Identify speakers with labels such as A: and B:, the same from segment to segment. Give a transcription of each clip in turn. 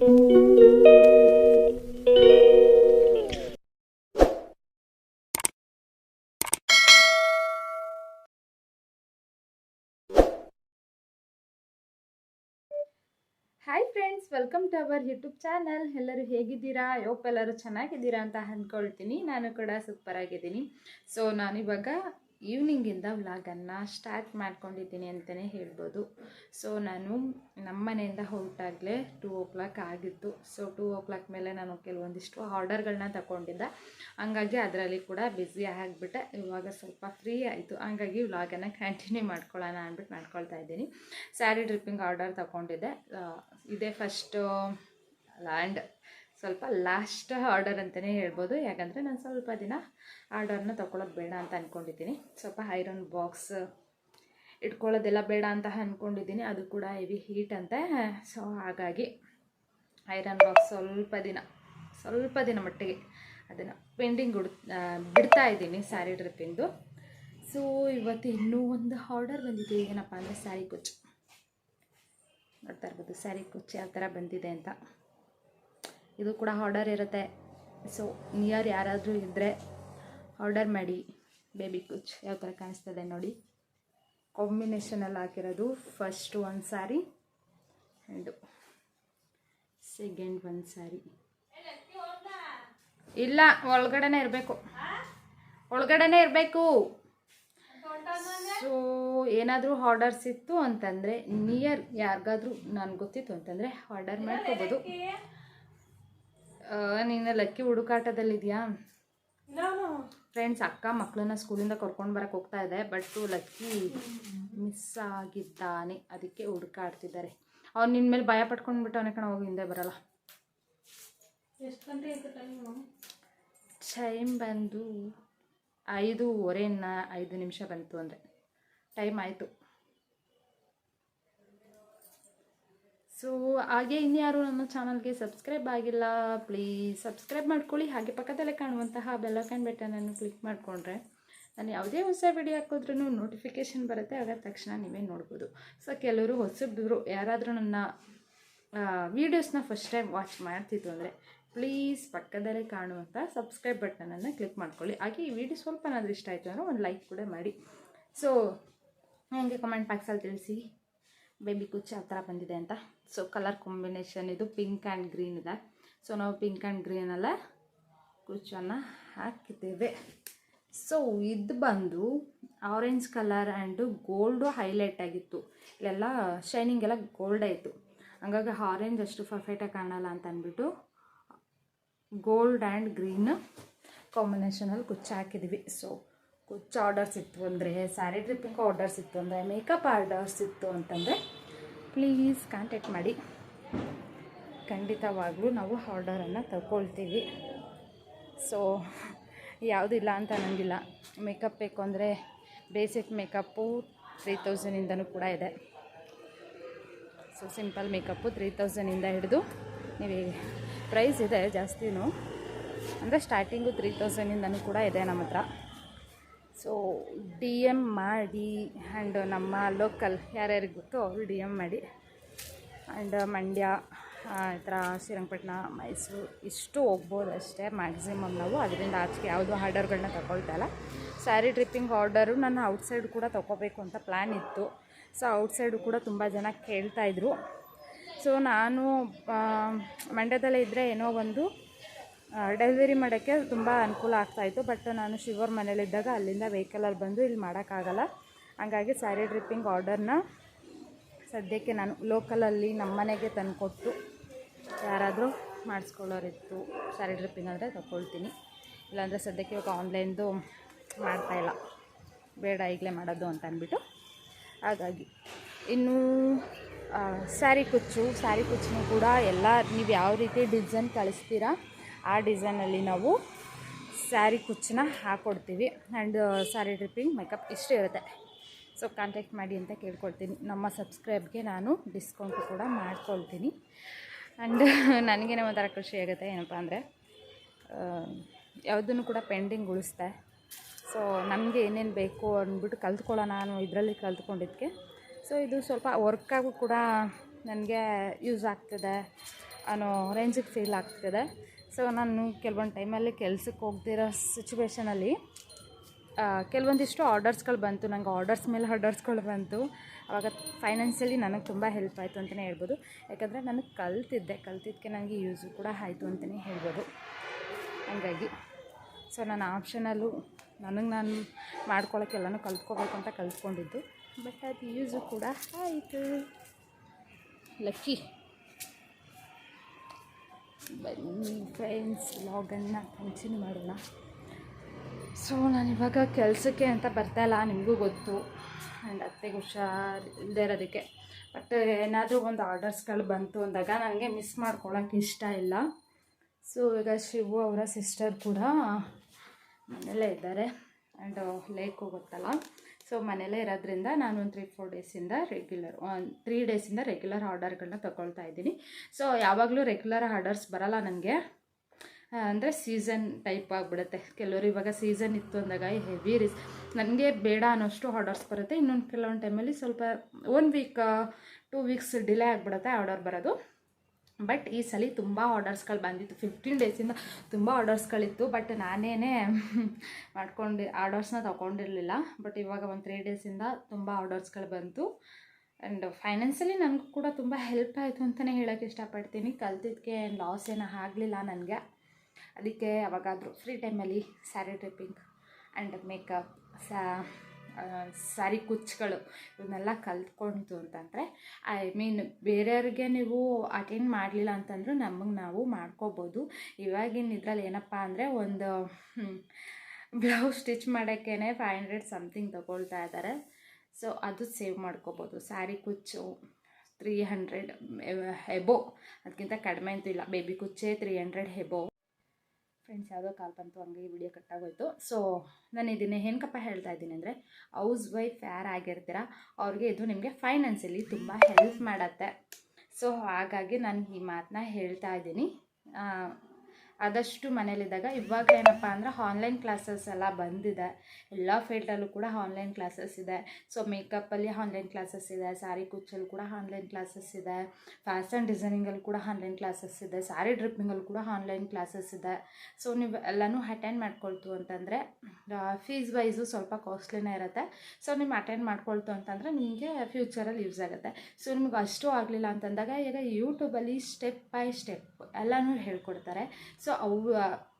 A: Hi friends welcome to our YouTube channel ಎಲ್ಲರೂ ಹೇಗಿದ್ದೀರಾ? ಯೋಪ್ ಎಲ್ಲರೂ ಚೆನ್ನಾಗಿದ್ದೀರಾ ಅಂತ ಅಂದ್ಕೊಳ್ತೀನಿ. ನಾನು ಕೂಡ ಸೂಪರ್ ಆಗಿದ್ದೀನಿ. ಸೊ ನಾನಿವಾಗ ಈವ್ನಿಂಗಿಂದ ವ್ಲಾಗನ್ನು ಸ್ಟಾರ್ಟ್ ಮಾಡ್ಕೊಂಡಿದ್ದೀನಿ ಅಂತಲೇ ಹೇಳ್ಬೋದು. ಸೊ ನಾನು ನಮ್ಮ ಮನೆಯಿಂದ ಹೊರಟಾಗಲೇ ಟೂ ಓ ಕ್ಲಾಕ್ ಆಗಿತ್ತು. ಸೊ ಟೂ ಓ ಕ್ಲಾಕ್ ಮೇಲೆ ನಾನು ಕೆಲವೊಂದಿಷ್ಟು ಆರ್ಡರ್ಗಳನ್ನ ತಗೊಂಡಿದ್ದೆ. ಹಂಗಾಗಿ ಅದರಲ್ಲಿ ಕೂಡ ಬ್ಯುಸಿ ಆಗಿಬಿಟ್ಟೆ. ಇವಾಗ ಸ್ವಲ್ಪ ಫ್ರೀ ಆಯಿತು. ಹಂಗಾಗಿ ವ್ಲಾಗನ್ನು ಕಂಟಿನ್ಯೂ ಮಾಡ್ಕೊಳ್ಳೋಣ ಅಂದ್ಬಿಟ್ಟು ಮಾಡ್ಕೊಳ್ತಾ ಇದ್ದೀನಿ. ಸ್ಯಾರಿ ಡ್ರಿಪ್ಪಿಂಗ್ ಆರ್ಡರ್ ತಗೊಂಡಿದ್ದೆ. ಇದೇ ಫಸ್ಟು ಲ್ಯಾಂಡ್ ಸ್ವಲ್ಪ ಲಾಸ್ಟ್ ಆರ್ಡರ್ ಅಂತಲೇ ಹೇಳ್ಬೋದು. ಯಾಕಂದರೆ ನಾನು ಸ್ವಲ್ಪ ದಿನ ಆರ್ಡರ್ನ ತೊಗೊಳೋದು ಬೇಡ ಅಂತ ಅಂದ್ಕೊಂಡಿದ್ದೀನಿ ಸ್ವಲ್ಪ ಐರನ್ ಬಾಕ್ಸ್ ಇಟ್ಕೊಳ್ಳೋದೆಲ್ಲ ಬೇಡ ಅಂತ ಅಂದ್ಕೊಂಡಿದ್ದೀನಿ ಅದು ಕೂಡ ಹೆವಿ ಹೀಟ್ ಅಂತೆ. ಸೊ ಹಾಗಾಗಿ ಐರನ್ ಬಾಕ್ಸ್ ಸ್ವಲ್ಪ ದಿನ ಸ್ವಲ್ಪ ದಿನ ಮಟ್ಟಿಗೆ ಅದನ್ನು ಪೆಂಡಿಂಗ್ ಬಿಡ್ತಾ ಇದ್ದೀನಿ ಸ್ಯಾರಿ ಡ್ರಿಪ್ಪಿಂದು ಸೊ ಇವತ್ತು ಇನ್ನೂ ಒಂದು ಆರ್ಡರ್ ಬಂದಿದೆ. ಏನಪ್ಪ ಅಂದರೆ ಸ್ಯಾರಿ ಕುಚ್ಚು. ನೋಡ್ತಾ ಇರ್ಬೋದು ಸ್ಯಾರಿ ಕುಚ್ಚು ಯಾವ ಥರ ಬಂದಿದೆ ಅಂತ. ಇದು ಕೂಡ ಆರ್ಡರ್ ಇರುತ್ತೆ. ಸೊ ನಿಯರ್ ಯಾರಾದರೂ ಇದ್ದರೆ ಆರ್ಡರ್ ಮಾಡಿ. ಬೇಬಿ ಕುಚ್ ಯಾವ ಥರ ಕಾಣಿಸ್ತದೆ ನೋಡಿ. ಕಾಂಬಿನೇಷನಲ್ಲಿ ಹಾಕಿರೋದು ಫಸ್ಟ್ ಒಂದು ಸ್ಯಾರಿ ಆ್ಯಂಡು ಸೆಕೆಂಡ್ ಒಂದು ಸ್ಯಾರಿ ಇಲ್ಲ, ಒಳಗಡೆನೇ ಇರಬೇಕು. ಒಳಗಡೆನೇ ಇರಬೇಕು. ಸೊ ಏನಾದರೂ ಆರ್ಡರ್ಸ್ ಇತ್ತು ಅಂತಂದರೆ ನಿಯರ್ ಯಾರಿಗಾದ್ರೂ ನಾನು ಗೊತ್ತಿತ್ತು ಅಂತಂದರೆ ಆರ್ಡರ್ ಮಾಡ್ಕೋಬೋದು. ನೀನು ಲಕ್ಕಿ ಹುಡುಕಾಟದಲ್ಲಿದೆಯಾ? ಫ್ರೆಂಡ್ಸ್ ಅಕ್ಕ ಮಕ್ಕಳನ್ನ ಸ್ಕೂಲಿಂದ ಕರ್ಕೊಂಡು ಬರಕ್ಕೆ ಹೋಗ್ತಾ ಇದೆ ಬಟ್ ಲಕ್ಕಿ ಮಿಸ್ ಆಗಿದ್ದಾನೆ. ಅದಕ್ಕೆ ಹುಡುಕಾಡ್ತಿದ್ದಾರೆ. ಅವ್ನು ನಿನ್ನ ಮೇಲೆ ಭಯ ಪಟ್ಕೊಂಡ್ಬಿಟ್ಟು ಅವನೇ ಕಣ ಹೋಗಿ ಹಿಂದೆ ಬರಲ್ಲ.
B: ಟೈಮ್
A: ಬಂದು ಐದೂವರೆನ ಐದು ನಿಮಿಷ ಬಂತು ಅಂದರೆ. ಟೈಮ್ ಆಯಿತು. ಸೊ ಹಾಗೆ ಇನ್ಯಾರು ನನ್ನ ಚಾನಲ್ಗೆ ಸಬ್ಸ್ಕ್ರೈಬ್ ಆಗಿಲ್ಲ ಪ್ಲೀಸ್ ಸಬ್ಸ್ಕ್ರೈಬ್ ಮಾಡ್ಕೊಳ್ಳಿ. ಹಾಗೆ ಪಕ್ಕದಲ್ಲೇ ಕಾಣುವಂತಹ ಬೆಲ್ಲೈಕನ್ ಬಟನನ್ನು ಕ್ಲಿಕ್ ಮಾಡಿಕೊಂಡ್ರೆ ನಾನು ಯಾವುದೇ ಹೊಸ ವಿಡಿಯೋ ಹಾಕಿದ್ರೂ ನೋಟಿಫಿಕೇಷನ್ ಬರುತ್ತೆ, ಆಗ ತಕ್ಷಣ ನೀವೇ ನೋಡ್ಬೋದು. ಸೊ ಕೆಲವರು ಹೊಸಬ್ರು ಯಾರಾದರೂ ನನ್ನ ವೀಡಿಯೋಸ್ನ ಫಸ್ಟ್ ಟೈಮ್ ವಾಚ್ ಮಾಡ್ತಿತ್ತು ಅಂದರೆ ಪ್ಲೀಸ್ ಪಕ್ಕದಲ್ಲೇ ಕಾಣುವಂಥ ಸಬ್ಸ್ಕ್ರೈಬ್ ಬಟನನ್ನು ಕ್ಲಿಕ್ ಮಾಡ್ಕೊಳ್ಳಿ. ಹಾಗೆ ಈ ವಿಡಿಯೋ ಸ್ವಲ್ಪನಾದರೂ ಇಷ್ಟ ಆಯಿತು ಅಂದರೆ ಒಂದು ಲೈಕ್ ಕೂಡ ಮಾಡಿ. ಸೊ ನನಗೆ ಕಮೆಂಟ್ ಬಾಕ್ಸಲ್ಲಿ ತಿಳಿಸಿ. ಬೇಬಿ ಕುಚ್ಚ ಆ ಥರ ಬಂದಿದೆ ಅಂತ. ಸೊ ಕಲರ್ ಕಾಂಬಿನೇಷನ್ ಇದು ಪಿಂಕ್ ಆ್ಯಂಡ್ ಗ್ರೀನ್ ಇದೆ. ಸೊ ನಾವು ಪಿಂಕ್ ಆ್ಯಂಡ್ ಗ್ರೀನಲ್ಲ ಕುಚ್ಚನ್ನು ಹಾಕಿದ್ದೇವೆ. ಸೊ ಇದು ಬಂದು orange colour and gold highlight ಆಗಿತ್ತು. ಇಲ್ಲೆಲ್ಲ ಶೈನಿಂಗ್ ಎಲ್ಲ ಗೋಲ್ಡ್ ಆಯಿತು. ಹಂಗಾಗಿ ಆರೆಂಜ್ ಅಷ್ಟು ಪರ್ಫೆಕ್ಟಾಗಿ ಕಾಣಲ್ಲ ಅಂತ ಅಂದ್ಬಿಟ್ಟು ಗೋಲ್ಡ್ ಆ್ಯಂಡ್ ಗ್ರೀನ್ ಕಾಂಬಿನೇಷನಲ್ಲಿ ಕುಚ್ಚು ಹಾಕಿದ್ವಿ ಸೊ ಕುಚ್ಚು ಆರ್ಡರ್ಸ್ ಇತ್ತು ಅಂದರೆ ಸ್ಯಾರಿ ಡ್ರಿಪ್ಪಿಂಗ್ ಆರ್ಡರ್ಸ್ ಇತ್ತು ಅಂದರೆ ಮೇಕಪ್ ಆರ್ಡರ್ಸ್ ಇತ್ತು ಅಂತಂದರೆ ಪ್ಲೀಸ್ ಕಾಂಟ್ಯಾಕ್ಟ್ ಮಾಡಿ. ಖಂಡಿತವಾಗ್ಲೂ ನಾವು ಆರ್ಡರನ್ನು ತಗೊಳ್ತೀವಿ. ಸೊ ಯಾವುದಿಲ್ಲ ಅಂತ ನನಗಿಲ್ಲ ಮೇಕಪ್ ಬೇಕು ಅಂದರೆ ಬೇಸಿಕ್ ಮೇಕಪ್ಪು ತ್ರೀ ತೌಸಂಡಿಂದನೂ ಕೂಡ ಇದೆ. ಸೊ ಸಿಂಪಲ್ ಮೇಕಪ್ಪು ತ್ರೀ ತೌಸಂಡಿಂದ ಹಿಡಿದು ನೀವು ಪ್ರೈಸ್ ಇದೆ ಜಾಸ್ತಿನೂ. ಅಂದರೆ ಸ್ಟಾರ್ಟಿಂಗು ತ್ರೀ ತೌಸಂಡಿಂದನೂ ಕೂಡ ಇದೆ ನಮ್ಮ ಹತ್ರ. ಸೊ ಡಿ ಎಂ ಮಾಡಿ ಆ್ಯಂಡ್ ನಮ್ಮ ಲೋಕಲ್ ಯಾರ್ಯಾರಿಗೆ ಗೊತ್ತೋ ಅವರು ಡಿ ಎಂ ಮಾಡಿ. ಆ್ಯಂಡ್ ಮಂಡ್ಯ ಈ ಥರ ಶ್ರೀರಂಗಪಟ್ಟಣ, ಮೈಸೂರು, ಇಷ್ಟು ಹೋಗ್ಬೋದು ಅಷ್ಟೇ ಮ್ಯಾಕ್ಸಿಮಮ್ ನಾವು. ಅದರಿಂದ ಆಚೆಗೆ ಯಾವುದೋ ಆರ್ಡರ್ಗಳನ್ನ ತಗೊಳ್ತಾ ಇಲ್ಲ. ಸ್ಯಾರಿ ಟ್ರಿಪ್ಪಿಂಗ್ ಆರ್ಡರು ನನ್ನ ಔಟ್ಸೈಡ್ ಕೂಡ ತೊಗೋಬೇಕು ಅಂತ ಪ್ಲ್ಯಾನ್ ಇತ್ತು. ಸೊ ಔಟ್ಸೈಡು ಕೂಡ ತುಂಬ ಜನ ಕೇಳ್ತಾಯಿದ್ರು ಸೊ ನಾನು ಮಂಡ್ಯದಲ್ಲೇ ಇದ್ದರೆ ಏನೋ ಒಂದು ಡೆಲಿವರಿ ಮಾಡೋಕ್ಕೆ ತುಂಬ ಅನುಕೂಲ ಆಗ್ತಾಯಿತ್ತು ಬಟ್ ನಾನು ಶಿವರ್ ಮನೇಲಿದ್ದಾಗ ಅಲ್ಲಿಂದ ವೆಹಿಕಲಲ್ಲಿ ಬಂದು ಇಲ್ಲಿ ಮಾಡೋಕ್ಕಾಗಲ್ಲ. ಹಾಗಾಗಿ ಸ್ಯಾರಿ ಡ್ರಿಪ್ಪಿಂಗ್ ಆರ್ಡರ್ನ ಸದ್ಯಕ್ಕೆ ನಾನು ಲೋಕಲಲ್ಲಿ ನಮ್ಮ ಮನೆಗೆ ತಂದುಕೊಟ್ಟು ಯಾರಾದರೂ ಮಾಡಿಸ್ಕೊಳ್ಳೋರಿತ್ತು ಸ್ಯಾರಿ ಡ್ರಿಪ್ಪಿಂಗ್ ಅಂದರೆ ತಗೊಳ್ತೀನಿ. ಇಲ್ಲಾಂದರೆ ಸದ್ಯಕ್ಕೆ ಇವಾಗ ಆನ್ಲೈನ್ದು ಮಾಡ್ತಾಯಿಲ್ಲ ಬೇಡ ಈಗಲೇ ಮಾಡೋದು ಅಂತ ಅಂದ್ಬಿಟ್ಟು. ಹಾಗಾಗಿ ಇನ್ನು ಸ್ಯಾರಿ ಕುಚ್ಚು ಸ್ಯಾರಿ ಕುಚ್ಚು ಕೂಡ ಎಲ್ಲ ನೀವು ಯಾವ ರೀತಿ ಡಿಸೈನ್ ಕಳಿಸ್ತೀರಾ ಆ ಡಿಸೈನಲ್ಲಿ ನಾವು ಸ್ಯಾರಿ ಕುಚ್ಚನ್ನ ಹಾಕ್ಕೊಡ್ತೀವಿ ಆ್ಯಂಡ್ ಸ್ಯಾರಿ ಡ್ರಿಪ್ಪಿಂಗ್ ಮೇಕಪ್ ಇಷ್ಟು ಇರುತ್ತೆ. ಸೊ ಕಾಂಟ್ಯಾಕ್ಟ್ ಮಾಡಿ ಅಂತ ಕೇಳ್ಕೊಳ್ತೀನಿ ನಮ್ಮ ಸಬ್ಸ್ಕ್ರೈಬ್ಗೆ ನಾನು ಡಿಸ್ಕೌಂಟು ಕೂಡ ಮಾಡ್ಕೊಳ್ತೀನಿ. ಆ್ಯಂಡ್ ನನಗೇನೋ ಒಂಥರ ಖುಷಿ ಆಗುತ್ತೆ. ಏನಪ್ಪ ಅಂದರೆ ಯಾವುದನ್ನು ಕೂಡ ಪೆಂಡಿಂಗ್ ಉಳಿಸ್ದೆ. ಸೊ ನಮಗೆ ಏನೇನು ಬೇಕು ಅಂದ್ಬಿಟ್ಟು ಕಲ್ತ್ಕೊಳ್ಳೋಣ ನಾನು ಇದರಲ್ಲಿ ಕಲ್ತ್ಕೊಂಡಿದ್ದಕ್ಕೆ ಸೊ ಇದು ಸ್ವಲ್ಪ ವರ್ಕಾಗೂ ಕೂಡ ನನಗೆ ಯೂಸ್ ಆಗ್ತಿದೆ ಅನ್ನೋ ರೇಂಜಿಗೆ ಫೀಲ್ ಆಗ್ತಿದೆ. ಸೊ ನಾನು ಕೆಲವೊಂದು ಟೈಮಲ್ಲಿ ಕೆಲ್ಸಕ್ಕೆ ಹೋಗ್ದಿರೋ ಸಿಚುವೇಶನಲ್ಲಿ ಕೆಲವೊಂದಿಷ್ಟು ಆರ್ಡರ್ಸ್ಗಳು ಬಂತು. ನನಗೆ ಆರ್ಡರ್ಸ್ ಮೇಲೆ ಆರ್ಡರ್ಸ್ಗಳು ಬಂತು. ಆವಾಗ ಫೈನಾನ್ಸಿಯಲಿ ನನಗೆ ತುಂಬ ಹೆಲ್ಪ್ ಆಯಿತು ಅಂತಲೇ ಹೇಳ್ಬೋದು. ಯಾಕಂದರೆ ನನಗೆ ಕಲ್ತಿದ್ದೆ. ಕಲ್ತಿದ್ದಕ್ಕೆ ನನಗೆ ಯೂಸು ಕೂಡ ಆಯಿತು ಅಂತಲೇ ಹೇಳ್ಬೋದು. ಹಂಗಾಗಿ, ಸೊ ನಾನು ಆಪ್ಷನಲ್ಲೂ ನನಗೆ ನಾನು ಮಾಡ್ಕೊಳ್ಳೋಕೆ ಎಲ್ಲನೂ ಕಲ್ತ್ಕೋಬೇಕು ಅಂತ ಕಲ್ತ್ಕೊಂಡಿದ್ದು. ಬಟ್ ಅದು ಯೂಸು ಕೂಡ ಆಯಿತು. ಲಕ್ಕಿ ಬನ್ನಿ ಫ್ರೆಂಡ್ಸ್ ವ್ಲಾಗನ್ನು ಕಂಟಿನ್ಯೂ ಮಾಡೋಣ. ಸೊ ನಾನಿವಾಗ ಕೆಲಸಕ್ಕೆ ಅಂತ ಬರ್ತಾ ಇಲ್ಲ, ನಿಮಗೂ ಗೊತ್ತು. ಆ್ಯಂಡ್ ಅತ್ತೆಗೆ ಹುಷಾರ್ ಇಲ್ಲದೆ ಇರೋದಕ್ಕೆ. ಬಟ್ ಏನಾದರೂ ಒಂದು ಆರ್ಡರ್ಸ್ಗಳು ಬಂತು ಅಂದಾಗ ನನಗೆ ಮಿಸ್ ಮಾಡ್ಕೊಳಕ್ಕೆ ಇಷ್ಟ ಇಲ್ಲ. ಸೊ ಈಗ ಶಿವು ಅವರ ಸಿಸ್ಟರ್ ಕೂಡ ಮನೆಯಲ್ಲೇ ಇದ್ದಾರೆ. ಆ್ಯಂಡ್ ಲೇಕ್ ಗೊತ್ತಲ್ಲ ಸೊ ಮನೆಯಲ್ಲೇ ಇರೋದ್ರಿಂದ ನಾನು ಒಂದು ತ್ರೀ ಫೋರ್ ಡೇಸಿಂದ ರೆಗ್ಯುಲರ್ ತ್ರೀ ಡೇಸಿಂದ ರೆಗ್ಯುಲರ್ ಆರ್ಡರ್ಗಳನ್ನ ತೊಗೊಳ್ತಾ ಇದ್ದೀನಿ. ಸೊ ಯಾವಾಗಲೂ ರೆಗ್ಯುಲರ್ ಆರ್ಡರ್ಸ್ ಬರಲ್ಲ ನನಗೆ. ಅಂದರೆ ಸೀಸನ್ ಟೈಪ್ ಆಗಿಬಿಡುತ್ತೆ. ಕೆಲವರು ಇವಾಗ ಸೀಸನ್ ಇತ್ತು ಅಂದಾಗ ಹೆವಿ ರಿಸ್ ನನಗೆ ಬೇಡ ಅನ್ನೋಷ್ಟು ಆರ್ಡರ್ಸ್ ಬರುತ್ತೆ. ಇನ್ನೊಂದು ಕೆಲವೊಂದು ಟೈಮಲ್ಲಿ ಸ್ವಲ್ಪ one week two weeks delay ಆಗಿಬಿಡುತ್ತೆ ಆರ್ಡರ್ ಬರೋದು. ಬಟ್ ಈ ಸಲ ತುಂಬ ಆರ್ಡರ್ಸ್ಗಳು ಬಂದಿತ್ತು. ಫಿಫ್ಟೀನ್ ಡೇಸಿಂದ ತುಂಬ ಆರ್ಡರ್ಸ್ಗಳಿತ್ತು ಬಟ್ ನಾನೇನೇ ಮಾಡ್ಕೊಂಡು ಆರ್ಡರ್ಸ್ನ ತೊಗೊಂಡಿರಲಿಲ್ಲ. ಬಟ್ ಇವಾಗ ಒಂದು ತ್ರೀ ಡೇಸಿಂದ ತುಂಬ ಆರ್ಡರ್ಸ್ಗಳು ಬಂತು. ಆ್ಯಂಡ್ ಫೈನಾನ್ಸಲಿ ನನಗೂ ಕೂಡ ತುಂಬ ಹೆಲ್ಪ್ ಆಯಿತು ಅಂತಲೇ ಹೇಳೋಕ್ಕೆ ಇಷ್ಟಪಡ್ತೀನಿ. ಕಲ್ತಿದ್ದಕ್ಕೆ ಲಾಸ್ ಏನೂ ಆಗಲಿಲ್ಲ ನನಗೆ. ಅದಕ್ಕೆ ಯಾವಾಗಾದರೂ ಫ್ರೀ ಟೈಮಲ್ಲಿ ಸ್ಯಾರಿ ಟ್ರಿಪ್ಪಿಂಗ್ ಆ್ಯಂಡ್ ಮೇಕಪ್ ಸ್ಯಾ ಸ್ಯಾರಿ ಕುಚ್ಚುಗಳು ಇವನ್ನೆಲ್ಲ ಕಲ್ತ್ಕೊಂತು ಅಂತಂದರೆ ಐ ಮೀನ್ ಬೇರೆಯವ್ರಿಗೆ ನೀವು ಅಟೆಂಡ್ ಮಾಡಲಿಲ್ಲ ಅಂತಂದ್ರೂ ನಮಗೆ ನಾವು ಮಾಡ್ಕೋಬೋದು. ಇವಾಗಿನ ಇದ್ರಲ್ಲಿ ಏನಪ್ಪ ಅಂದರೆ ಒಂದು ಬ್ಲೌಸ್ ಸ್ಟಿಚ್ ಮಾಡೋಕ್ಕೇ ಫೈವ್ ಹಂಡ್ರೆಡ್ ಸಮಥಿಂಗ್ ತಗೊಳ್ತಾ ಇದ್ದಾರೆ ಸೊ ಅದು ಸೇವ್ ಮಾಡ್ಕೋಬೋದು. ಸ್ಯಾರಿ ಕುಚ್ಚು ತ್ರೀ ಹಂಡ್ರೆಡ್ ಎಬೋ ಅದಕ್ಕಿಂತ ಕಡಿಮೆ ಅಂತೂ ಇಲ್ಲ. ಬೇಬಿ ಕುಚ್ಚೆ ತ್ರೀ ಹಂಡ್ರೆಡ್ ಹೆಬೋ ಫ್ರೆಂಡ್ಸ್ ಯಾವುದೋ ಕಾಲ್ ಬಂತು ಹಂಗೆ ಈ ವಿಡಿಯೋ ಕಟ್ಟಾಗೋಯ್ತು ಸೊ ನಾನು ಇದನ್ನೇ ಏನಕ್ಕಪ್ಪ ಹೇಳ್ತಾ ಇದ್ದೀನಿ ಅಂದರೆ ಹೌಸ್ ವೈಫ್ ಯಾರು ಆಗಿರ್ತೀರ, ಅವ್ರಿಗೆ ಇದು ನಿಮಗೆ ಫೈನಾನ್ಸಲ್ಲಿ ತುಂಬ ಹೆಲ್ಪ್ ಮಾಡತ್ತೆ. ಸೊ ಹಾಗಾಗಿ ನಾನು ಈ ಮಾತನ್ನ ಹೇಳ್ತಾ ಇದ್ದೀನಿ. ಆದಷ್ಟು ಮನೇಲಿದ್ದಾಗ ಇವಾಗ ಏನಪ್ಪ ಅಂದ್ರೆ ಆನ್ಲೈನ್ ಕ್ಲಾಸಸ್ ಎಲ್ಲ ಬಂದಿದೆ. ಎಲ್ಲ ಫೀಲ್ಡಲ್ಲೂ ಕೂಡ ಆನ್ಲೈನ್ ಕ್ಲಾಸಸ್ ಇದೆ. ಸೊ ಮೇಕಪ್ಪಲ್ಲಿ ಆನ್ಲೈನ್ ಕ್ಲಾಸಸ್ ಇದೆ ಸ್ಯಾರಿ ಕುಚ್ಚಲ್ಲಿ ಕೂಡ ಆನ್ಲೈನ್ ಕ್ಲಾಸಸ್ ಇದೆ. ಫ್ಯಾಷನ್ ಡಿಸೈನಿಂಗಲ್ಲಿ ಕೂಡ ಆನ್ಲೈನ್ ಕ್ಲಾಸಸ್ ಇದೆ. ಸ್ಯಾರಿ ಡ್ರಿಪ್ಪಿಂಗಲ್ಲಿ ಕೂಡ ಆನ್ಲೈನ್ ಕ್ಲಾಸಸ್ ಇದೆ. ಸೊ ನೀವು ಎಲ್ಲನೂ ಅಟೆಂಡ್ ಮಾಡ್ಕೊಳ್ತು ಅಂತಂದರೆ ಫೀಸ್ ವೈಸು ಸ್ವಲ್ಪ ಕಾಸ್ಟ್ಲಿನೇ ಇರುತ್ತೆ. ಸೊ ನಿಮ್ಮ ಅಟೆಂಡ್ ಮಾಡ್ಕೊಳ್ತು ಅಂತಂದರೆ ನಿಮಗೆ ಫ್ಯೂಚರಲ್ಲಿ ಯೂಸ್ ಆಗುತ್ತೆ. ಸೊ ನಿಮ್ಗೆ ಅಷ್ಟು ಆಗಲಿಲ್ಲ ಅಂತಂದಾಗ ಈಗ ಯೂಟ್ಯೂಬಲ್ಲಿ ಸ್ಟೆಪ್ ಬೈ ಸ್ಟೆಪ್ ಎಲ್ಲನೂ ಹೇಳ್ಕೊಡ್ತಾರೆ. ಸೊ ಅವು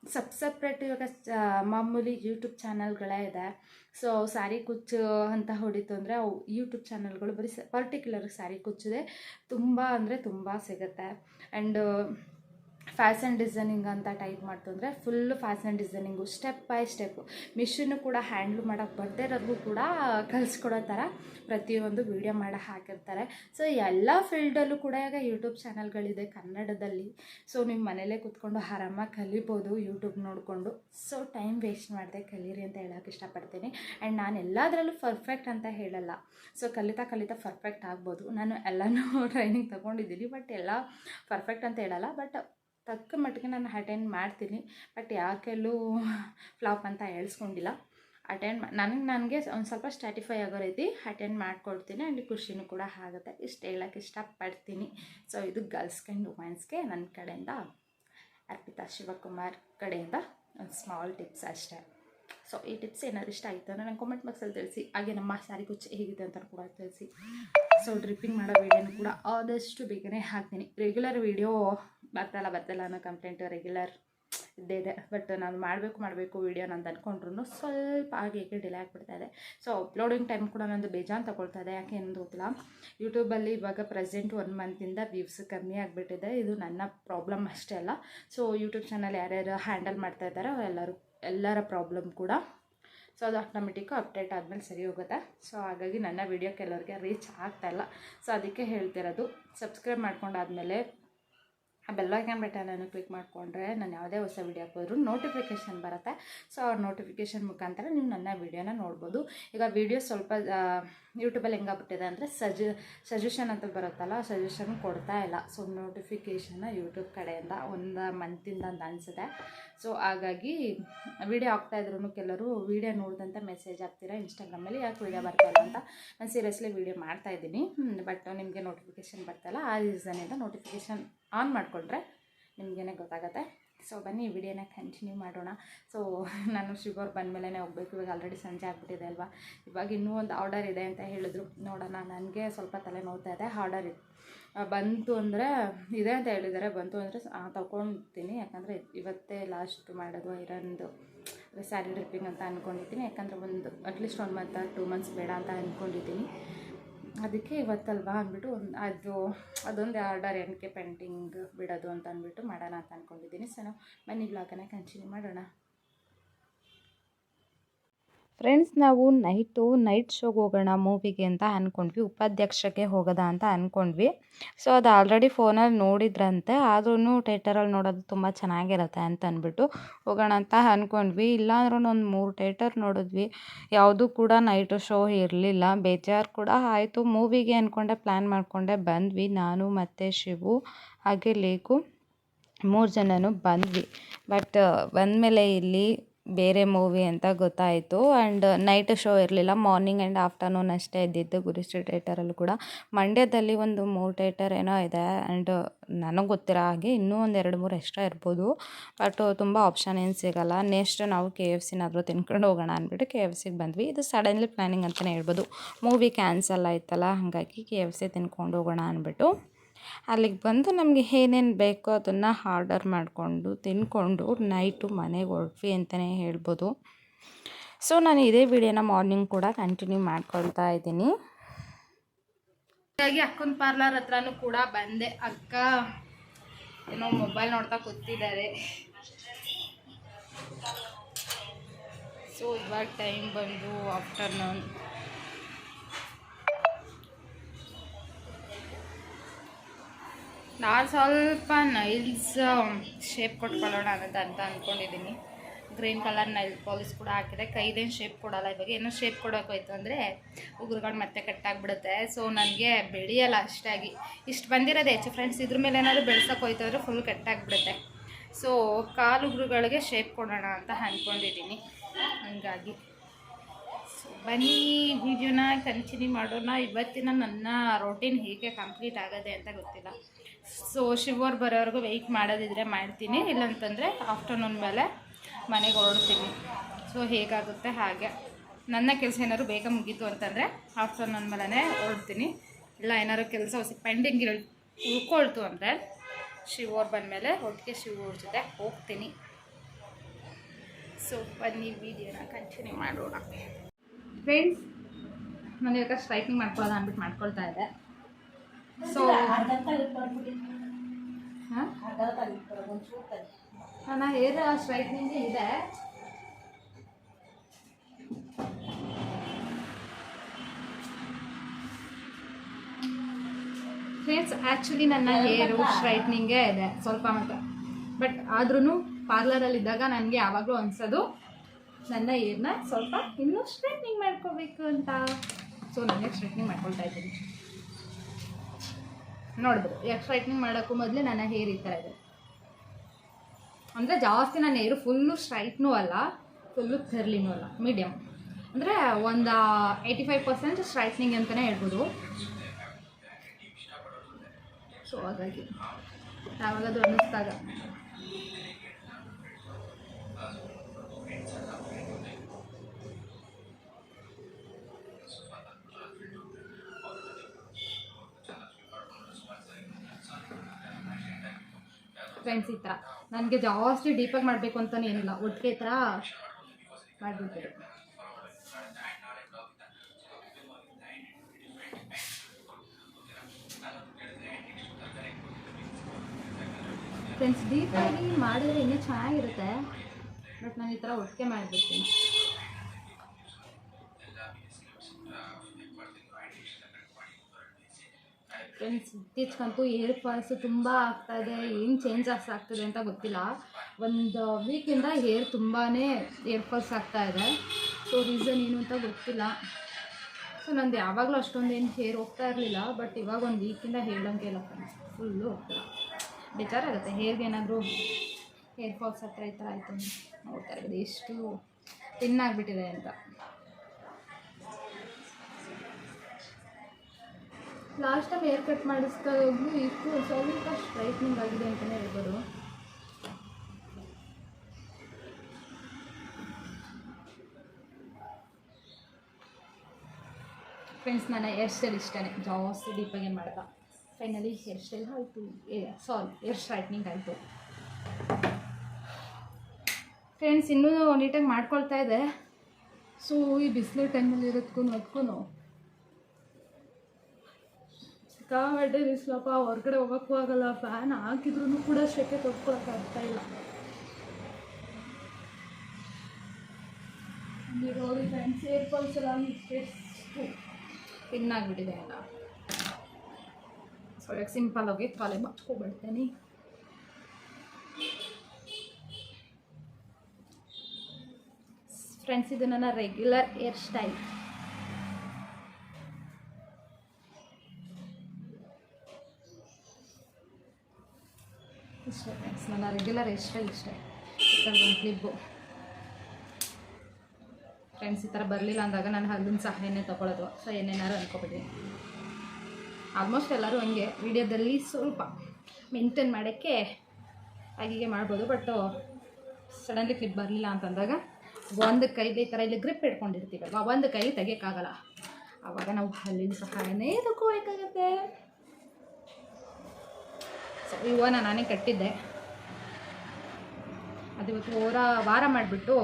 A: ಸಪ್ ಸಪ್ರೇಟ್ ಇವಾಗ ಸ- ಮಾಮೂಲಿ ಯೂಟ್ಯೂಬ್ ಚಾನಲ್ಗಳೇ ಇದೆ. ಸೊ ಸ್ಯಾರಿ ಕುಚ್ಚು ಅಂತ ಹೊಡಿತು ಅಂದರೆ ಅವು ಯೂಟ್ಯೂಬ್ ಚಾನಲ್ಗಳು ಬರೀ ಸ ಪರ್ಟಿಕ್ಯುಲರ್ ಸ್ಯಾರಿ ಕುಚ್ಚಿದೆ. ತುಂಬ ಅಂದರೆ ತುಂಬ ಸಿಗುತ್ತೆ. ಆ್ಯಂಡ್ ಫ್ಯಾಷನ್ ಡಿಸೈನಿಂಗ್ ಅಂತ ಟೈಪ್ ಮಾಡ್ತು ಅಂದರೆ full fashion designing step by step machine ಕೂಡ ಹ್ಯಾಂಡ್ಲ್ ಮಾಡೋಕ್ಕೆ ಬರ್ದೇ ಇರೋದು ಕೂಡ ಕಲಿಸ್ಕೊಡೋ ಥರ ಪ್ರತಿಯೊಂದು ವೀಡಿಯೋ ಮಾಡಿ ಹಾಕಿರ್ತಾರೆ. ಸೊ ಎಲ್ಲ ಫೀಲ್ಡಲ್ಲೂ ಕೂಡ ಈಗ ಯೂಟ್ಯೂಬ್ ಚಾನಲ್ಗಳಿದೆ ಕನ್ನಡದಲ್ಲಿ. ಸೊ ನಿಮ್ಮ ಮನೇಲೇ ಕೂತ್ಕೊಂಡು ಆರಾಮಾಗಿ ಕಲಿಬೋದು ಯೂಟ್ಯೂಬ್ ನೋಡಿಕೊಂಡು. ಸೊ ಟೈಮ್ ವೇಸ್ಟ್ ಮಾಡದೆ ಕಲೀರಿ ಅಂತ ಹೇಳೋಕೆ ಇಷ್ಟಪಡ್ತೀನಿ. ಆ್ಯಂಡ್ ನಾನು ಎಲ್ಲದರಲ್ಲೂ ಪರ್ಫೆಕ್ಟ್ ಅಂತ ಹೇಳಲ್ಲ. ಸೊ ಕಲಿತಾ ಕಲಿತಾ ಪರ್ಫೆಕ್ಟ್ ಆಗ್ಬೋದು. ನಾನು ಎಲ್ಲನೂ ಟ್ರೈನಿಂಗ್ ತೊಗೊಂಡಿದ್ದೀನಿ ಬಟ್ ಎಲ್ಲ ಪರ್ಫೆಕ್ಟ್ ಅಂತ ಹೇಳಲ್ಲ. ಬಟ್ ತಕ್ಕ ಮಟ್ಟಿಗೆ ನಾನು ಅಟೆಂಡ್ ಮಾಡ್ತೀನಿ. ಬಟ್ ಯಾಕೆಲ್ಲೂ ಫ್ಲಾಪ್ ಅಂತ ಹೇಳ್ಸ್ಕೊಂಡಿಲ್ಲ. ಅಟೆಂಡ್ ನನಗೆ ನನಗೆ ಒಂದು ಸ್ವಲ್ಪ ಸ್ಟ್ಯಾಟಿಫೈ ಆಗೋ ರೀತಿ ಅಟೆಂಡ್ ಮಾಡಿಕೊಡ್ತೀನಿ. ಆ್ಯಂಡ್ ಖುಷಿನೂ ಕೂಡ ಆಗುತ್ತೆ. ಇಷ್ಟು ಹೇಳೋಕ್ಕೆ ಇಷ್ಟಪಡ್ತೀನಿ. ಸೊ ಇದು ಗರ್ಲ್ಸ್ ಆ್ಯಂಡ್ ವುಮೆನ್ಸ್ಗೆ ನನ್ನ ಕಡೆಯಿಂದ, ಅರ್ಪಿತಾ ಶಿವಕುಮಾರ್ ಕಡೆಯಿಂದ ಒಂದು ಸ್ಮಾಲ್ ಟಿಪ್ಸ್ ಅಷ್ಟೇ. ಸೊ ಈ ಟಿಪ್ಸ್ ಏನಾದ್ರು ಇಷ್ಟ ಆಯಿತು ಅಂದರೆ ನಂಗೆ ಕಾಮೆಂಟ್ ಬಾಕ್ಸಲ್ಲಿ ತಿಳಿಸಿ. ಹಾಗೆ ನಮ್ಮ ಸ್ಯಾರಿ ಕುಚ್ಚು ಹೇಗಿದೆ ಅಂತ ಕೂಡ ತಿಳಿಸಿ. ಸೊ ಡ್ರಿಪ್ಪಿಂಗ್ ಮಾಡೋ ವೀಡಿಯೋನು ಕೂಡ ಆದಷ್ಟು ಬೇಗನೆ ಹಾಕ್ತೀನಿ. ರೆಗ್ಯುಲರ್ ವೀಡಿಯೋ ಬರ್ತಲ್ಲ ಬರ್ತಲ್ಲ ಅನ್ನೋ ಕಂಪ್ಲೇಂಟ್ ರೆಗ್ಯುಲರ್ ಇದ್ದೇ ಇದೆ. ಬಟ್ ನಾನು ಮಾಡಬೇಕು ಮಾಡಬೇಕು ವೀಡಿಯೋ ಅಂತ ಅಂದ್ಕೊಂಡ್ರು ಸ್ವಲ್ಪ ಹಾಗೆ ಡಿಲೇ ಆಗಿಬಿಡ್ತಾ ಇದೆ. ಸೊ ಅಪ್ಲೋಡಿಂಗ್ ಟೈಮ್ ಕೂಡ ನಂದು ಬೇಜಾನ್ ತಗೊಳ್ತಾ ಇದೆ. ಯಾಕೆ ಏನು ಗೊತ್ತಿಲ್ಲ. ಯೂಟ್ಯೂಬಲ್ಲಿ ಇವಾಗ ಪ್ರೆಸೆಂಟ್ ಒನ್ ಮಂತಿಂದ ವ್ಯೂಸ್ ಕಮ್ಮಿ ಆಗಿಬಿಟ್ಟಿದೆ. ಇದು ನನ್ನ ಪ್ರಾಬ್ಲಮ್ ಅಷ್ಟೇ ಅಲ್ಲ. ಸೊ ಯೂಟ್ಯೂಬ್ ಚಾನಲ್ ಯಾರ್ಯಾರು ಹ್ಯಾಂಡಲ್ ಮಾಡ್ತಾ ಇದ್ದಾರೆ ಎಲ್ಲರೂ ಎಲ್ಲರ ಪ್ರಾಬ್ಲಮ್ ಕೂಡ ಸೊ ಅದು ಆಟೋಮೆಟಿಕ್ಕು ಅಪ್ಡೇಟ್ ಆದಮೇಲೆ ಸರಿ ಹೋಗುತ್ತೆ? ಸೊ ಹಾಗಾಗಿ ನನ್ನ ವೀಡಿಯೋ ಕೆಲವರಿಗೆ ರೀಚ್ ಆಗ್ತಾಯಿಲ್ಲ ಸೊ ಅದಕ್ಕೆ ಹೇಳ್ತಿರೋದು ಸಬ್ಸ್ಕ್ರೈಬ್ ಮಾಡ್ಕೊಂಡಾದ್ಮೇಲೆ ಆ ಬೆಲ್ಲೈಕನ್ ಬಟನನ್ನು ಕ್ಲಿಕ್ ಮಾಡಿಕೊಂಡ್ರೆ ನಾನು ಯಾವುದೇ ಹೊಸ ವೀಡಿಯೋ ಹಾಕಿದ್ರು ನೋಟಿಫಿಕೇಷನ್ ಬರುತ್ತೆ. ಸೊ ಅವ್ರ ನೋಟಿಫಿಕೇಷನ್ ಮುಖಾಂತರ ನೀವು ನನ್ನ ವೀಡಿಯೋನ ನೋಡ್ಬೋದು. ಈಗ ವೀಡಿಯೋ ಸ್ವಲ್ಪ ಯೂಟ್ಯೂಬಲ್ಲಿ ಹೆಂಗಾಗ್ಬಿಟ್ಟಿದೆ ಅಂದರೆ ಸಜೆ ಸಜೆಷನ್ ಅಂತ ಬರುತ್ತಲ್ಲ ಸಜೆಷನ್ ಕೊಡ್ತಾ ಇಲ್ಲ. ಸೊ ನೋಟಿಫಿಕೇಷನ್ನ ಯೂಟ್ಯೂಬ್ ಕಡೆಯಿಂದ ಒಂದು ಮಂತಿಂದ ಅಂತ ಅನಿಸುತ್ತೆ. ಸೊ ಹಾಗಾಗಿ ವೀಡಿಯೋ ಆಗ್ತಾಯಿದ್ರು ಕೆಲವರು ವೀಡಿಯೋ ನೋಡಿದಂಥ ಮೆಸೇಜ್ ಆಗ್ತೀರಾ ಇನ್ಸ್ಟಾಗ್ರಾಮಲ್ಲಿ ಯಾಕೆ ವೀಡಿಯೋ ಬರ್ತಾಯಿಲ್ಲ ಅಂತ ನಾನು ಸೀರಿಯಸ್ಲಿ ವೀಡಿಯೋ ಮಾಡ್ತಾಯಿದ್ದೀನಿ ಬಟ್ ನಿಮಗೆ ನೋಟಿಫಿಕೇಷನ್ ಬರ್ತಾಯಿಲ್ಲ ಆ ರೀಸನಿಂದ ನೋಟಿಫಿಕೇಷನ್ ಆನ್ ಮಾಡಿಕೊಂಡ್ರೆ ನಿಮಗೇನೆ ಗೊತ್ತಾಗುತ್ತೆ. ಸೊ ಬನ್ನಿ ವಿಡಿಯೋನ ಕಂಟಿನ್ಯೂ ಮಾಡೋಣ. ಸೊ ನಾನು ಶುಗರ್ ಬಂದಮೇಲೆ ಹೋಗ್ಬೇಕು. ಇವಾಗ ಆಲ್ರೆಡಿ ಸಂಜೆ ಆಗ್ಬಿಟ್ಟಿದೆ ಅಲ್ವಾ? ಇವಾಗ ಇನ್ನೂ ಒಂದು ಆರ್ಡರ್ ಇದೆ ಅಂತ ಹೇಳಿದ್ರು. ನೋಡೋಣ, ನನಗೆ ಸ್ವಲ್ಪ ತಲೆ ನೋವ್ತಾ ಇದೆ ಆರ್ಡರ್ ಬಂತು ಅಂದರೆ, ಇದೆ ಅಂತ ಹೇಳಿದ್ದಾರೆ. ಬಂತು ಅಂದರೆ ತೊಗೊಳ್ತೀನಿ ಯಾಕಂದರೆ ಇವತ್ತೇ ಲಾಸ್ಟ್ ಮಾಡೋದು, ಐರನ್ದು. ಸ್ಯಾರಿ ಡ್ರಿಪ್ಪಿಂಗ್ ಅಂತ ಅಂದ್ಕೊಂಡಿದ್ದೀನಿ ಯಾಕಂದರೆ ಒಂದು at least one month two months ಬೇಡ ಅಂತ ಅಂದ್ಕೊಂಡಿದ್ದೀನಿ ಅದಕ್ಕೆ ಇವತ್ತಲ್ವಾ ಅಂದ್ಬಿಟ್ಟು ಒಂದು ಅದು ಅದೊಂದು ಆರ್ಡರ್ ಏನಕ್ಕೆ ಪೇಂಟಿಂಗ್ ಬಿಡೋದು ಅಂತ ಅಂದ್ಬಿಟ್ಟು ಮಾಡೋಣ ಅಂತ ಅಂದ್ಕೊಂಡಿದ್ದೀನಿ ಸೊ ನಾವು ಬನ್ನಿ ಬ್ಲಾಗನ್ನು ಕಂಟಿನ್ಯೂ ಮಾಡೋಣ. ಫ್ರೆಂಡ್ಸ್ ನಾವು ನೈಟು ನೈಟ್ ಶೋಗೆ ಹೋಗೋಣ ಮೂವಿಗೆ ಅಂತ ಅಂದ್ಕೊಂಡ್ವಿ ಉಪಾಧ್ಯಕ್ಷಕ್ಕೆ ಹೋಗೋದ ಅಂತ ಅಂದ್ಕೊಂಡ್ವಿ ಸೊ ಅದು ಆಲ್ರೆಡಿ ಫೋನಲ್ಲಿ ನೋಡಿದ್ರಂತೆ. ಆದ್ರೂ ಥೇಟರಲ್ಲಿ ನೋಡೋದು ತುಂಬ ಚೆನ್ನಾಗಿರುತ್ತೆ ಅಂತ ಅಂದ್ಬಿಟ್ಟು ಹೋಗೋಣ ಅಂತ ಅಂದ್ಕೊಂಡ್ವಿ ಇಲ್ಲಾಂದ್ರೂ ಒಂದು ಮೂರು ಥೇಟರ್ ನೋಡಿದ್ವಿ. ಯಾವುದೂ ಕೂಡ ನೈಟು ಶೋ ಇರಲಿಲ್ಲ. ಬೇಜಾರು ಕೂಡ ಆಯಿತು. ಮೂವಿಗೆ ಅಂದ್ಕೊಂಡೆ ಪ್ಲ್ಯಾನ್ ಮಾಡಿಕೊಂಡೆ ಬಂದ್ವಿ. ನಾನು ಮತ್ತು ಶಿವು, ಹಾಗೆ ಲೇಕು ಮೂರು ಜನನೂ ಬಂದ್ವಿ. ಬಟ್ ಬಂದಮೇಲೆ ಇಲ್ಲಿ ಬೇರೆ ಮೂವಿ ಅಂತ ಗೊತ್ತಾಯಿತು. ಆ್ಯಂಡ್ ನೈಟ್ ಶೋ ಇರಲಿಲ್ಲ, ಮಾರ್ನಿಂಗ್ ಆ್ಯಂಡ್ ಆಫ್ಟರ್ನೂನ್ ಅಷ್ಟೇ ಇದ್ದಿದ್ದು ಗುರುಶ್ರೀ ಥಿಯೇಟರಲ್ಲೂ ಕೂಡ. ಮಂಡ್ಯದಲ್ಲಿ ಒಂದು ಮೂರು ಥಿಯೇಟರ್ ಏನೋ ಇದೆ ಆ್ಯಂಡ್ ನನಗೆ ಗೊತ್ತಿರೋ ಹಾಗೆ ಇನ್ನೂ ಒಂದು ಎರಡು ಮೂರು ಎಕ್ಸ್ಟ್ರಾ ಇರ್ಬೋದು. ಬಟ್ ತುಂಬ ಆಪ್ಷನ್ ಏನು ಸಿಗೋಲ್ಲ. ನೆಕ್ಸ್ಟ್ ನಾವು ಕೆ ಎಫ್ ಸಿನಾದರೂ ತಿನ್ಕೊಂಡು ಹೋಗೋಣ ಅಂದ್ಬಿಟ್ಟು ಕೆ ಎಫ್ ಸಿಗೆ ಬಂದ್ವಿ. ಇದು ಸಡನ್ಲಿ ಪ್ಲ್ಯಾನಿಂಗ್ ಅಂತಲೇ ಹೇಳ್ಬೋದು. ಮೂವಿ ಕ್ಯಾನ್ಸಲ್ ಆಯ್ತಲ್ಲ, ಹಾಗಾಗಿ ಕೆ ಎಫ್ ಸಿ ತಿನ್ಕೊಂಡು ಹೋಗೋಣ ಅಂದ್ಬಿಟ್ಟು. ಅಲ್ಲಿಗೆ ಬಂದು ನಮಗೆ ಏನೇನು ಬೇಕೋ ಅದನ್ನು ಆರ್ಡರ್ ಮಾಡಿಕೊಂಡು ತಿನ್ಕೊಂಡು ನೈಟು ಮನೆಗೆ ಹೊರಟ್ವಿ ಅಂತಲೇ ಹೇಳ್ಬೋದು. ಸೊ, ನಾನು ಇದೇ ವಿಡಿಯೋನ ಮಾರ್ನಿಂಗ್ ಕೂಡ ಕಂಟಿನ್ಯೂ ಮಾಡ್ಕೊಳ್ತಾ ಇದ್ದೀನಿ.
B: ಹಾಗಾಗಿ ಅಕ್ಕನ ಪಾರ್ಲರ್ ಹತ್ರನೂ ಕೂಡ ಬಂದೆ. ಅಕ್ಕ ಏನೋ ಮೊಬೈಲ್ ನೋಡ್ತಾ ಕೂತಿದ್ದಾರೆ.
A: ಸೊ ಇವಾಗ ಟೈಮ್ ಬಂದು ಆಫ್ಟರ್ನೂನ್ ನಾನು ಸ್ವಲ್ಪ ನೈಲ್ಸ್ ಶೇಪ್ ಕೊಟ್ಕೊಳ್ಳೋಣ ಅಂತ ಅಂತ ಅಂದ್ಕೊಂಡಿದ್ದೀನಿ ಗ್ರೀನ್ ಕಲರ್ ನೈಲ್ ಪಾಲಿಸ್ ಕೂಡ ಹಾಕಿದೆ. ಕೈದೇನು ಶೇಪ್ ಕೊಡೋಲ್ಲ ಇವಾಗ. ಏನೋ ಶೇಪ್ ಕೊಡೋಕೋಯ್ತು ಅಂದರೆ ಉಗುರುಗಳು ಮತ್ತೆ ಕಟ್ಟಾಗ್ಬಿಡುತ್ತೆ ಸೊ ನನಗೆ ಬೆಳೆಯಲ್ಲ ಅಷ್ಟಾಗಿ ಇಷ್ಟು ಬಂದಿರೋದು ಹೆಚ್ಚು ಫ್ರೆಂಡ್ಸ್ ಇದ್ರ ಮೇಲೆ ಏನಾದರೂ ಬೆಳ್ಸೋಕ್ಕೋಯ್ತು ಅಂದರೆ ಫುಲ್ ಕಟ್ಟಾಗ್ಬಿಡುತ್ತೆ ಸೊ ಕಾಲು ಉಗುರುಗಳಿಗೆ ಶೇಪ್ ಕೊಡೋಣ ಅಂತ ಅಂದ್ಕೊಂಡಿದ್ದೀನಿ ಹಂಗಾಗಿ. ಸೊ ಬನ್ನಿ ವಿಡಿಯೋನ ಕಂಟಿನ್ಯೂ ಮಾಡೋಣ. ಇವತ್ತಿನ ನನ್ನ ರೊಟೀನ್ ಹೇಗೆ ಕಂಪ್ಲೀಟ್ ಆಗದೆ ಅಂತ ಗೊತ್ತಿಲ್ಲ. ಸೊ ಶಿವರ್ ಬರೋವರೆಗೂ ವೆಯ್ಟ್ ಮಾಡೋದಿದ್ರೆ ಮಾಡ್ತೀನಿ. ಇಲ್ಲಂತಂದರೆ ಆಫ್ಟರ್ನೂನ್ ಮೇಲೆ ಮನೆಗೆ ಹೊರಡ್ತೀನಿ. ಸೊ ಹೇಗಾಗುತ್ತೆ ಹಾಗೆ. ನನ್ನ ಕೆಲಸ ಏನಾದ್ರು ಬೇಗ ಮುಗೀತು ಅಂತಂದರೆ ಆಫ್ಟರ್ನೂನ್ ಮೇಲೇ ಹೊರಡ್ತೀನಿ. ಇಲ್ಲ, ಏನಾದ್ರು ಕೆಲಸ ಹೊಸ ಪೆಂಡಿಂಗ್ ಇರೋ ಉಳ್ಕೊಳ್ತು ಅಂದರೆ ಶಿವೋರ್ ಬಂದಮೇಲೆ ಒಟ್ಟಿಗೆ ಶಿವೋರ್ ಜೊತೆ ಹೋಗ್ತೀನಿ. ಸೊ ಬನ್ನಿ, ವಿಡಿಯೋನ ಕಂಟಿನ್ಯೂ ಮಾಡೋಣ. ಫ್ರೆಂಡ್ಸ್ ನಾನು ಇವಾಗ ಸ್ಟ್ರೈಕಿಂಗ್ ಮಾಡ್ಕೊಳ್ಳೋದು ಅಂದ್ಬಿಟ್ಟು ಮಾಡ್ಕೊಳ್ತಾ ಇದ್ದೆ. ಸೊ ನನ್ನ ಹೇರ್ ಸ್ಟ್ರೈಟ್ನಿಂಗ್ ಇದೆ. ಫ್ರೆಂಡ್ಸ್ ಆ್ಯಕ್ಚುಲಿ ನನ್ನ ಹೇರು ಸ್ಟ್ರೈಟ್ನಿಂಗೇ ಇದೆ ಸ್ವಲ್ಪ ಮಾತ್ರ. ಬಟ್ ಆದ್ರೂ ಪಾರ್ಲರಲ್ಲಿದ್ದಾಗ ನನಗೆ ಯಾವಾಗಲೂ ಅನಿಸೋದು ನನ್ನ ಹೇರ್ನ ಸ್ವಲ್ಪ ಇನ್ನೂ ಸ್ಟ್ರೈಟ್ನಿಂಗ್ ಮಾಡ್ಕೋಬೇಕು ಅಂತ. ಸೊ ನನಗೆ ಸ್ಟ್ರೈಟ್ನಿಂಗ್ ಮಾಡ್ಕೊಳ್ತಾ ಇದ್ದೀನಿ. ನೋಡಿದ್ರು. ಯಾಕೆ ಸ್ಟ್ರೈಟ್ನಿಂಗ್ ಮಾಡೋಕ್ಕೂ ಮೊದಲು ನನ್ನ ಹೇರ್ ಈ ಥರ ಇದೆ. ಅಂದರೆ ಜಾಸ್ತಿ ನನ್ನ ಹೇರು ಫುಲ್ಲು ಸ್ಟ್ರೈಟ್ನೂ ಅಲ್ಲ ಫುಲ್ಲು ಕರ್ಲಿನೂ ಅಲ್ಲ ಮೀಡಿಯಮ್ ಅಂದರೆ ಒಂದು ಏಯ್ಟಿ ಫೈವ್ ಪರ್ಸೆಂಟ್ ಸ್ಟ್ರೈಟ್ನಿಂಗ್ ಅಂತಲೇ ಹೇಳ್ಬೋದು. ಸೊ ಹಾಗಾಗಿ ಯಾವಾಗಾದ್ರೂ ಅನ್ನಿಸ್ದಾಗ. ಫ್ರೆಂಡ್ಸ್ ಈ ಥರ ನನಗೆ ಜಾಸ್ತಿ ಡೀಪಾಗಿ ಮಾಡಬೇಕು ಅಂತಲೇ ಏನಿಲ್ಲ. ಒಟ್ಟಿಗೆ ಈ ಥರ ಮಾಡಿಬಿಡ್ತೀವಿ. ಫ್ರೆಂಡ್ಸ್ ಡೀಪಾಗಿ ಮಾಡಿದ್ರೆ ಇನ್ನೂ ಚೆನ್ನಾಗಿರುತ್ತೆ. ಬಟ್ ನಾನು ಈ ಥರ ಒಟ್ಟಿಗೆ ಮಾಡಿಬಿಡ್ತೀನಿ. ಫ್ರೆಂಡ್ಸ್ ಇತ್ತೀಚೆಗಂತೂ ಏರ್ ಫಾಲ್ಸು ತುಂಬ ಇದೆ ಏನು ಚೇಂಜಸ್ ಆಗ್ತದೆ ಅಂತ ಗೊತ್ತಿಲ್ಲ. ಒಂದು ವೀಕಿಂದ ಹೇರ್ ತುಂಬಾ ಏರ್ ಫಾಲ್ಸ್ ಆಗ್ತಾ ಇದೆ ಸೊ ರೀಸನ್ ಏನು ಅಂತ ಗೊತ್ತಿಲ್ಲ. ಸೊ ನಂದು ಯಾವಾಗಲೂ ಅಷ್ಟೊಂದು ಏನು ಹೇರ್ ಹೋಗ್ತಾ ಇರಲಿಲ್ಲ ಬಟ್ ಇವಾಗ ಒಂದು ವೀಕಿಂದ ಹೇಳೋಂಗೆ ಇಲ್ಲ ಫ್ರೆಂಡ್ಸ್ ಫುಲ್ಲು ಹೋಗ್ತಿಲ್ಲ ಬೇಜಾರಾಗುತ್ತೆ ಹೇರ್ಗೆ ಏನಾದರೂ ಹೇರ್ ಫಾಲ್ಸ್ ಹತ್ರ ಈ ಥರ ಆಯಿತು ನೋಡ್ತಾ ಇರೋದು ಎಷ್ಟು ತಿನ್ನಾಗ್ಬಿಟ್ಟಿದೆ ಅಂತ. ಲಾಸ್ಟ್ ಟೈಮ್ ಹೇರ್ ಕಟ್ ಮಾಡಿಸ್ದಾಗಲೂ ಇಷ್ಟು ಸ್ವಲ್ಪ ಸ್ಟ್ರೈಟ್ನಿಂಗ್ ಆಗಿದೆ ಅಂತಲೇ ಹೇಳ್ಬೋದು. ಫ್ರೆಂಡ್ಸ್ ನನ್ನ ಹೇರ್ ಸ್ಟೈಲ್ ಇಷ್ಟನೇ. ಜಾಸ್ತಿ ಡೀಪಾಗಿ ಏನು ಮಾಡಲ್ಲ ಫೈನಲಿ ಹೇರ್ ಸ್ಟೈಲ್ ಆಯಿತು. ಸಾರಿ ಹೇರ್ ಸ್ಟ್ರೈಟ್ನಿಂಗ್ ಆಯಿತು. ಫ್ರೆಂಡ್ಸ್ ಇನ್ನೂ ನೀಟಾಗಿ ಮಾಡ್ಕೊಳ್ತಾ ಇದೆ. ಸೊ ಈ ಬಿಸಿಲು ಟೈಮಲ್ಲಿ ಇರೋದಕ್ಕೂ ಅದಕ್ಕೂ ಸಿಕ್ಕಾಪಟ್ಟೆ ಬಿಸಿಲಪ್ಪ ಹೊರಗಡೆ ಹೋಗೋಕ್ಕೂ ಆಗಲ್ಲ. ಫ್ಯಾನ್ ಹಾಕಿದ್ರೂ ಕೂಡ ಶೆಕೆ ತೊಡ್ಕೊಳಕ್ಕೆ ಆಗ್ತಾ ಇಲ್ಲ. ಇಲ್ಲಿ ನೋಡಿ ಫ್ರೆಂಡ್ಸ್ ಎಲ್ಲ ಎಷ್ಟು ತಿನ್ನಾಗ್ಬಿಟ್ಟಿದೆ ಅಲ್ಲ ಸೊ ಈಗ ಸಿಂಪಲ್ ಆಗಿ ತಲೆ ಮಚ್ಕೊಬಿಡ್ತೀನಿ ಫ್ರೆಂಡ್ಸ್ ಇದು ನನ್ನ ರೆಗ್ಯುಲರ್ ಹೇರ್ ಸ್ಟೈಲ್ ಇಷ್ಟೇ ನನ್ನ ರೆಗ್ಯುಲರ್ ಎಷ್ಟೇ ಇಷ್ಟೇ. ಒಂದು ಕ್ಲಿಪ್ಪು ಫ್ರೆಂಡ್ಸ್ ಈ ಥರ ಬರಲಿಲ್ಲ ಅಂದಾಗ ನಾನು ಹಲ್ಲಿನ ಸಹಾಯನೇ ತೊಗೊಳೋದು. ಸೊ ಏನೇನಾರು ಅಂದ್ಕೊಬಿಡಿ ಆಲ್ಮೋಸ್ಟ್ ಎಲ್ಲರೂ ಹಂಗೆ ವಿಡಿಯೋದಲ್ಲಿ ಸ್ವಲ್ಪ ಮೇಂಟೈನ್ ಮಾಡೋಕ್ಕೆ ಹಾಗೆ ಮಾಡ್ಬೋದು ಬಟ್ಟು ಸಡನ್ಲಿ ಕ್ಲಿಪ್ ಬರಲಿಲ್ಲ ಅಂತಂದಾಗ ಒಂದು ಕೈಲಿ ಈ ಥರ ಇಲ್ಲಿ ಗ್ರಿಪ್ ಇಟ್ಕೊಂಡಿರ್ತೀವಲ್ವ, ಒಂದು ಕೈಲಿ ತೆಗಿಯೋಕ್ಕಾಗಲ್ಲ. ಆವಾಗ ನಾವು ಹಲ್ಲಿನ ಸಹಾಯನೇ ತಗೋಬೇಕಾಗತ್ತೆ. ಸೊ ಈ ಹೂವನ ನಾನೇ ಕಟ್ಟಿದ್ದೆ. ಅದು ವಾರ ವಾರ ಮಾಡಿಬಿಟ್ಟು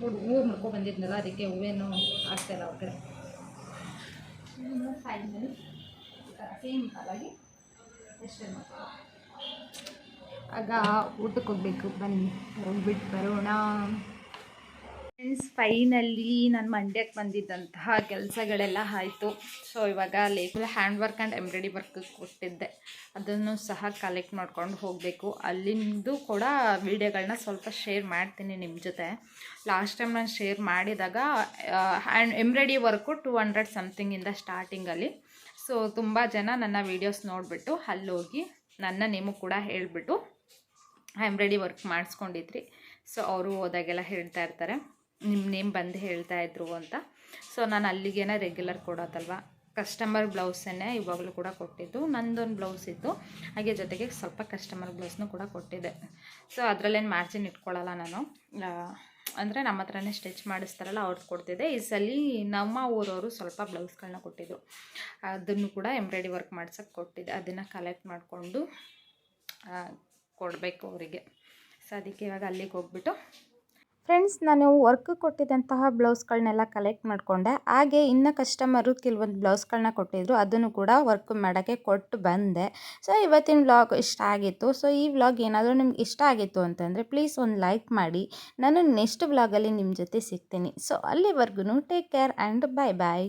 A: ಹೂವು ಮುಡ್ಕೊ ಬಂದಿದ್ನಲ್ಲ ಅದಕ್ಕೆ ಹೂವೇನು ಆಗ್ತಾಯಿಲ್ಲ ಅವ್ರ ಕಡೆ. ಸೇಮ್ ಎಷ್ಟೇ ಆಗ ಊಟಕ್ಕೆ ಹೋಗ್ಬೇಕು ಬನ್ನಿ. ಹೋಗ್ಬಿಟ್ಟು ಬರೋಣ. ಫ್ರೆಂಡ್ಸ್ ಫೈನಲ್ಲಿ ನಾನು ಮಂಡ್ಯಕ್ಕೆ ಬಂದಿದ್ದಂತಹ ಕೆಲಸಗಳೆಲ್ಲ ಆಯಿತು. ಸೊ ಇವಾಗ label hand work and embroidery work ಕೊಟ್ಟಿದ್ದೆ. ಅದನ್ನು ಸಹ ಕಲೆಕ್ಟ್ ಮಾಡ್ಕೊಂಡು ಹೋಗಬೇಕು. ಅಲ್ಲಿಂದು ಕೂಡ ವೀಡಿಯೋಗಳನ್ನ ಸ್ವಲ್ಪ ಶೇರ್ ಮಾಡ್ತೀನಿ ನಿಮ್ಮ ಜೊತೆ. ಲಾಸ್ಟ್ ಟೈಮ್ ನಾನು ಶೇರ್ ಮಾಡಿದಾಗ hand embroidery work two hundred ಸಮಥಿಂಗಿಂದ ಸ್ಟಾರ್ಟಿಂಗಲ್ಲಿ ಸೊ ತುಂಬ ಜನ ನನ್ನ ವೀಡಿಯೋಸ್ ನೋಡಿಬಿಟ್ಟು ಅಲ್ಲೋಗಿ ನನ್ನ ನೇಮು ಕೂಡ ಹೇಳಿಬಿಟ್ಟು ಎಂಬ್ರಾಯ್ಡಿ ವರ್ಕ್ ಮಾಡಿಸ್ಕೊಂಡಿದ್ರಿ. ಸೊ ಅವರು ಹೋದಾಗೆಲ್ಲ ಹೇಳ್ತಾ ಇರ್ತಾರೆ. ನಿಮ್ಮ ನೇಮ್ ಬಂದು ಹೇಳ್ತಾ ಇದ್ರು ಅಂತ. ಸೊ ನಾನು ಅಲ್ಲಿಗೇನೆ ರೆಗ್ಯುಲರ್ ಕೊಡೋದಲ್ವ ಕಸ್ಟಮರ್ ಬ್ಲೌಸನ್ನೇ ಇವಾಗಲೂ ಕೂಡ ಕೊಟ್ಟಿದ್ದು. ನಂದೊಂದು ಬ್ಲೌಸ್ ಇತ್ತು. ಹಾಗೆ ಜೊತೆಗೆ ಸ್ವಲ್ಪ ಕಸ್ಟಮರ್ ಬ್ಲೌಸ್ನು ಕೂಡ ಕೊಟ್ಟಿದ್ದೆ. ಸೊ ಅದರಲ್ಲೇನು ಮಾರ್ಜಿನ್ ಇಟ್ಕೊಳ್ಳಲ್ಲ ನಾನು. ಅಂದರೆ ನಮ್ಮ ಹತ್ರನೇ ಸ್ಟಿಚ್ ಮಾಡಿಸ್ತಾರಲ್ಲ ಅವ್ರದ್ದು ಕೊಡ್ತಿದ್ದೆ. ಈ ಸಲ ನಮ್ಮ ಊರವರು ಸ್ವಲ್ಪ ಬ್ಲೌಸ್ಗಳನ್ನ ಕೊಟ್ಟಿದ್ರು. ಅದನ್ನು ಕೂಡ ಎಂಬ್ರಾಯ್ಡಿ ವರ್ಕ್ ಮಾಡ್ಸೋಕ್ಕೆ ಕೊಟ್ಟಿದ್ದೆ. ಅದನ್ನು ಕಲೆಕ್ಟ್ ಮಾಡಿಕೊಂಡು ಕೊಡಬೇಕು ಅವರಿಗೆ. ಸೊ ಅದಕ್ಕೆ ಇವಾಗ ಅಲ್ಲಿಗೆ ಹೋಗ್ಬಿಟ್ಟು ಫ್ರೆಂಡ್ಸ್, ನಾನು ವರ್ಕ್ ಕೊಟ್ಟಿದ್ದಂತಹ ಬ್ಲೌಸ್ಗಳನ್ನೆಲ್ಲ ಕಲೆಕ್ಟ್ ಮಾಡಿಕೊಂಡೆ. ಹಾಗೆ ಇನ್ನು ಕಸ್ಟಮರು ಕೆಲವೊಂದು ಬ್ಲೌಸ್ಗಳನ್ನ ಕೊಟ್ಟಿದ್ರು, ಅದನ್ನು ಕೂಡ ವರ್ಕ್ ಮಾಡೋಕ್ಕೆ ಕೊಟ್ಟು ಬಂದೆ. ಸೊ ಇವತ್ತಿನ ವ್ಲಾಗ್ ಇಷ್ಟ ಆಗಿತ್ತು. ಸೊ ಈ ವ್ಲಾಗ್ ಏನಾದರೂ ನಿಮ್ಗೆ ಇಷ್ಟ ಆಗಿತ್ತು ಅಂತಂದರೆ ಪ್ಲೀಸ್ ಒಂದು ಲೈಕ್ ಮಾಡಿ. ನಾನು ನೆಕ್ಸ್ಟ್ ವ್ಲಾಗಲ್ಲಿ ನಿಮ್ಮ ಜೊತೆ ಸಿಗ್ತೀನಿ. ಸೊ ಅಲ್ಲಿವರೆಗೂ take care and bye bye